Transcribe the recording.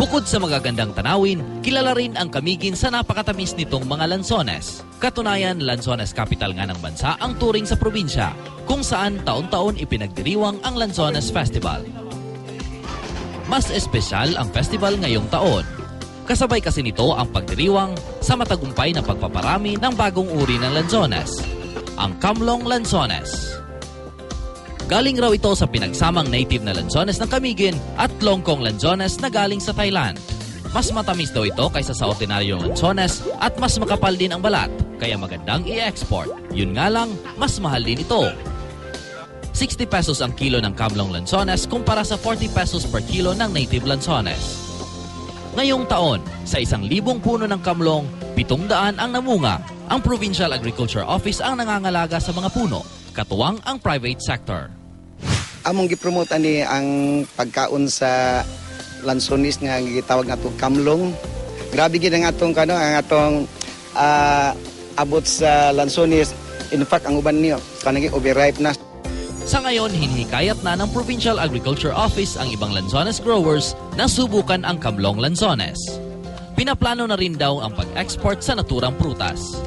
Bukod sa magagandang tanawin, kilala rin ang Kamigin sa napakatamis nitong mga lansones. Katunayan, Lanzones capital nga ng bansa ang turing sa probinsya, kung saan taon-taon ipinagdiriwang ang Lanzones Festival. Mas espesyal ang festival ngayong taon. Kasabay kasi nito ang pagdiriwang sa matagumpay na pagpaparami ng bagong uri ng lanzones, ang Kamlong Lanzones. Galing raw ito sa pinagsamang native na lanzones ng Kamigin at Longkong lanzones na galing sa Thailand. Mas matamis daw ito kaysa sa ordinaryong lanzones at mas makapal din ang balat, kaya magandang i-export. Yun nga lang, mas mahal din ito. 60 pesos ang kilo ng kamlong lanzones kumpara sa 40 pesos per kilo ng native lanzones. Ngayong taon, sa isang libong puno ng kamlong, pitong daan ang namunga. Ang Provincial Agriculture Office ang nangangalaga sa mga puno, katuwang ang private sector. Among gipromote ani ang pagkaon sa lansonis nga gitawag nato kamlong. Grabe gid ang atong kano ang atong ah, abot sa lansonis. In fact, ang uban niyo kanang overripe na. Sa ngayon, hinihikayat na ng Provincial Agriculture Office ang ibang lanzones growers na subukan ang kamlong lanzones. Pinaplano na rin daw ang pag-export sa naturang prutas.